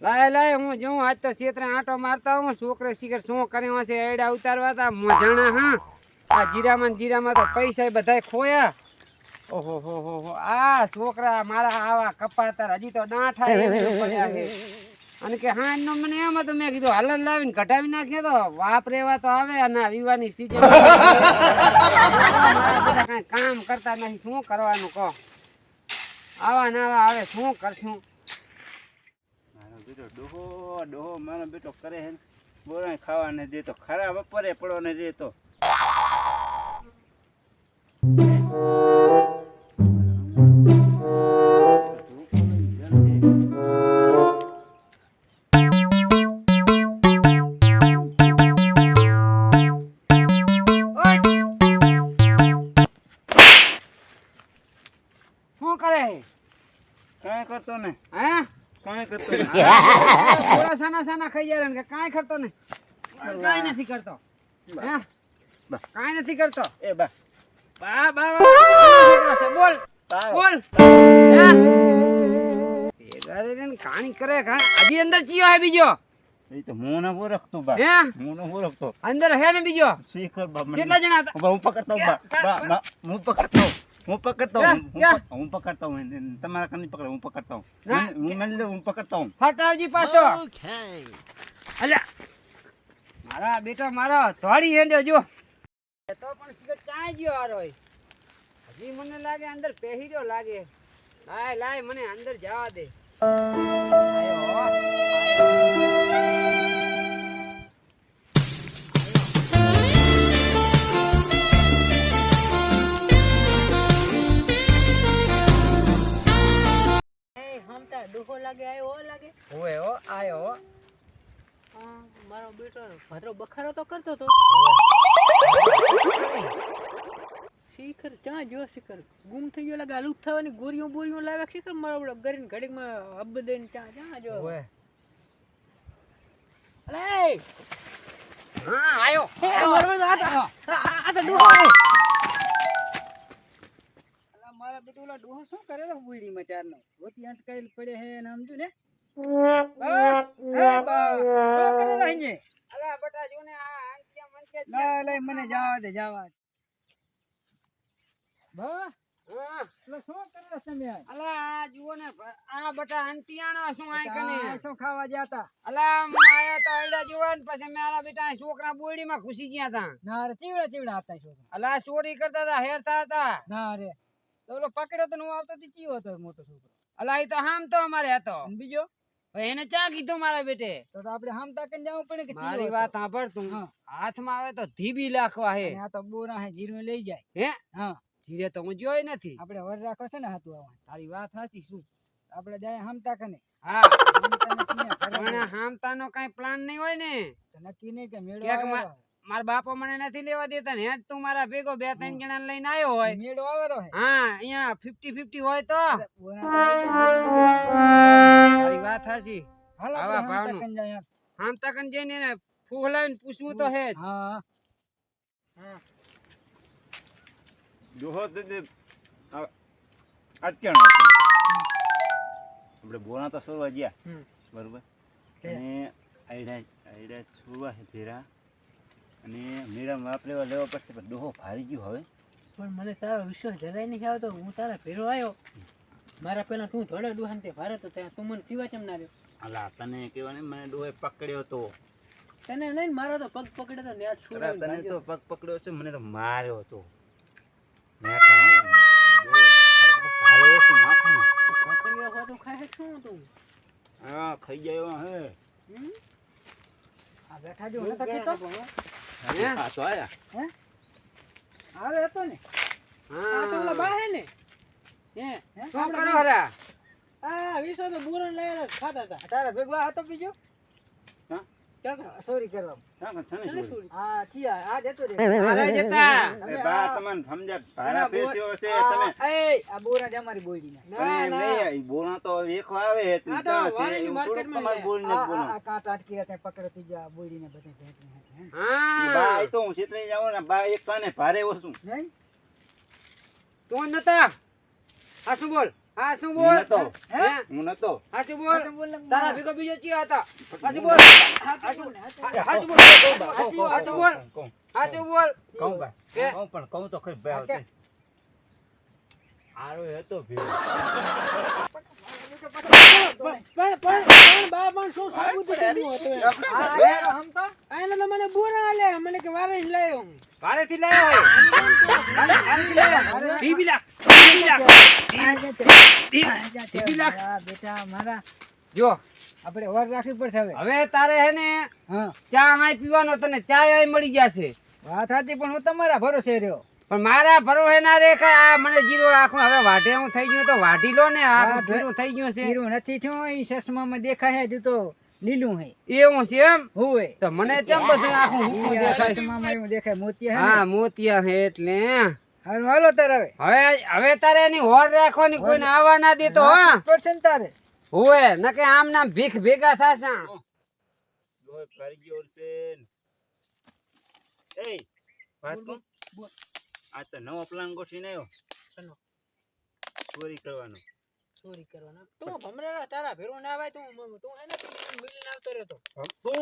લાય લાય, હું જોઉં, આજ તો ક્ષેત્રે આંટો મારતા હું છોકરે શીખર શું કર્યો હશે એડા ઉતારવા તા મજાણા હા. આ જીરામાં જીરામાં તો પૈસા બધાય ખોયા. ઓહો, હો હો હો. આ છોકરા મારા આવા કપાતા હજી તો ના થાય અને કે હા એનો મને એમ હતું, મેં કીધું હાલર લાવીને કઢાવી નાખીએ તો, વાપ રેવા તો આવે અને વિવાની સીઝન કાંઈ કામ કરતા નથી, શું કરવાનું કહો? આવા ના આવા, શું કરશું? બેટો ડોહો ડોહો મારો બેટો કરે હે ને. બોરાય ખાવા ને દેતો ખરા બપોરે પડો ને દેતો શું કરે કાંઈ કરતો ને થોડા સાના સાના ખાઈ જાય કે કાંઈ કરતો ને કાંઈ નથી કરતો. હે. કાંઈ નથી કરતો. એ બા બા બા બોલ. બોલ. કાણી કરે હજી અંદર ચિયો હે બીજો? એ તો હું ન ઓળખતો બા. હું? ન ઓળખતો. અંદર હે ને બીજો? શીખર બા કેટલા જણા હતા? હું પકડતો બા. બા બા હું પકડતો. હું. પકડતો હું. હું પકડતો હું. તમારા કની પકડ હું પકડતો હું. ના. હું દઉં, હું પકડતો હું હટાવજી પાછો અલ્યા મારા બેટા મારા ધોળી હેંડ્યો જો તો પણ સિગરેટ ક્યાં ગયો હારો? હજી મને લાગે અંદર પહેરી ગયો લાગે લાય લાય મને અંદર જવા દે આયો આયો. લાગે આયો લાગે. હોવે હો આયો હો. મારો બેટો ભદ્રો બખારો તો કરતો તો શિખર ક્યાં જો શિખર? ગુમ થઈ ગયો લાગે આલુપ થવાની ગોરીઓ બોરીઓ લાવે શિખર? મારો બેટો ગરીને ઘડીકમાં અબ દઈને ક્યાં ક્યાં જો હોવે અલે! હા આયો. મારો બેટો આ તો- આ- આ- આ તો બેટો ઓલા ડોહો શું કરે રે બુડી માં ચાર નો ધોતી અટકાયેલ પડે હે ને સમજુ ને? બા, બા, શું કરે રે અલા બટા જો ને આ આંટિયા મનકે જ લા લા મને જવા દે જવા બા શું કરે રે તમે આ? અલા જુઓ ને આ બટા આંટિયાણા શું આય કને શું ખાવા ગયા તા? અલા હું આયો તો એડા જોવાન પછી મારા બેટા છોકરા બોરડીમાં ઘૂસી ગયા તા. ના રે ચીવડા ચીવડા હતા શું અલા ચોરી કરતા હતા હેરતા હતા. ના રે. તો ઓલો પકડ્યો તો હું આવતો તો ચીવો હતો મોટો છોકરો? અલા એ તો હામ તો અમારે હતો. બીજો? એને ચા કીધું મારા બેટે? તો આપણે હામતા કઈ જવું પડે કે મારી વાત સાંભળ તું. હાથમાં આવે તો ધીબી લાખવા હે. આ તો બોરા હે જીરું લઈ જાય. હે? હા. જીરે તો હું જોઈ નથી. આપણે વર રાખો છે ને હાથું આવવાનું. તારી વાત સાચી શું? આપણે જાય હામ કને. હા. હામતાનો કઈ પ્લાન નહીં હોય ને. નક્કી નહીં કે મેળો મારા બાપો મને નથી લેવા દેતા ને હેઠ તું મારા ભેગો બે ત્રણ જણા લઈને આવ્યો હોય. મેળો આવેલો હા. અહીંયા ફિફ્ટી ફિફ્ટી હોય તો. વાત હાસી આવા ભાવનું. આમ જાય. યાર. હામતા કન જઈને એને ફૂહલાવીને પૂછવું તો હે જ. હા. ડોહો તે આ- આપણે બોના તો સોરવા ગયા. બરોબર? અને આઈડા આયડા સોરવા છે ભેરા. અને મેળા વાપરેવા લેવા પડશે પણ ડોહો ભારી ગયો હવે. પણ મને તારો વિશ્વાસ જરાય નહીં આવતો. હું તારા ભેરો આવ્યો. મારા પેલા તું ધોળે ડુહાન તે ભારે તો ત્યાં તું મને પીવા ચમ ના રહ્યો અલા તને કેવા ને મને ડોહે પકડ્યો તો. તને નહીં મારો તો પગ પકડ્યો તો નેટ છોડ્યો તને તો પગ પકડ્યો છે મને તો માર્યો હતો મેઠા હો, ડોહો ભારે માથામાં. પકડ્યો હોતો શું તું હા ખાઈ ગયો હે આ બેઠા જો હું? ભણવા. તો આયા હારે હતો ને. આ તો ઓલા હા બા હે ને. હે? હે? શું કરો હરા? આ વિશ્વ તો બુરણ લઈને ખાતા હતા. તારા ભેગવા હતો બીજો? હા? સોરી કરવા. હા, પણ છે ને તને છોરી? શું? આ ચિયા આ જતો રે મારે જતા એ બા તમને સમજ્યા ભાડા પેસ્યો હશે તમે એ આ બોરા જ અમારી બોયડી ના. નહીં, તો એક આવે તો માર્કેટમાં તમારે આ. અટકી જા બોયડી બધે ભેટ હે. હા ઈ તો હું છેતરાઈ જાવ ને, બા એક કાને ભારે ઓછું. તું નતા. આ શું બોલ? હા શું બોલ? નતો. હે? હું નતો. હાચું બોલ? તારા ભેગો બીજો ચિયો હતો. હાચું બોલ? હાચું હાચું બોલ કહું, હાચું કહું, બોલ. કહું, હાચું બોલ? કહું ભાઈ. કહું પણ કહું તો ખરી ભાઈ આવતે. આરો હતો ભેળો. પણ પણ પણ બા પણ શું સાબુ તો કેવું હતું? આ એને તો મને બોરા આલે મને કે વારે જ લાયો હું. ભારેથી લાયો TV lakh TV lakh TV lakh. બેટા મારા. જો આપણે વાર રાખવી પડશે હવે. હવે તારે હે ને ચા આય પીવાનો તને ચા આય મળી જશે. વાત હતી પણ હું તમારા ભરોસે રહ્યો. પણ મારા ભરોસે ના રે કે આ મને જીરો આખું હવે વાઢે હું થઈ ગયું તો વાઢી લો ને આ ભીરું થઈ ગયું છે. ભીરું નથી થયું એ ચશ્મામાં દેખાય હજુ તો. લીલું હે. એવું છે એમ? હોય તો મને કેમ બધું આખું હુકું દેખાય? છે મામા એવું દેખાય. મોતિયા હે હા મોતિયા હે એટલે. હાલ હાલો તારે હવે. હવે હવે તારે એની હોર રાખવાની કોઈને આવવા ના દેતો હા? પડશે ને તારે. હોય નકે આમ નામ ભીખ ભેગા થશે. ઓય કરી ગયો છે એ વાત કો આ તો નવો પ્લાન ગોઠવીને આવ્યો ચલો. ચોરી કરવાનો. ચોરી કરવાનો. તું ભમરા તારા ભેરો ના આવે તું તું હે ને તું મિલીને આવતો રહેતો તું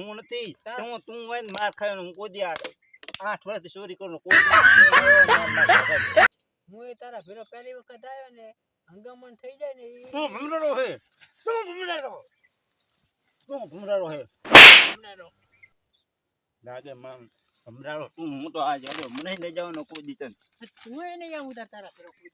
હું નથી માર ખાયો હું કોદી આ આઠ વર્ષથી ચોરી કરું. હું એ તારા ભેરો પહેલી વખત આવ્યો ને હંગામણ થઈ જાય ને તું ભમરેલો હે તું ભમરેલો તું ભમરેલો હે. લાગે મામ ભમરેલો તું હું તો આ જાડો મને લઈ જવાનો કોઈ દીતન તું એ નહીં આવું તારા ભેરો કોઈ.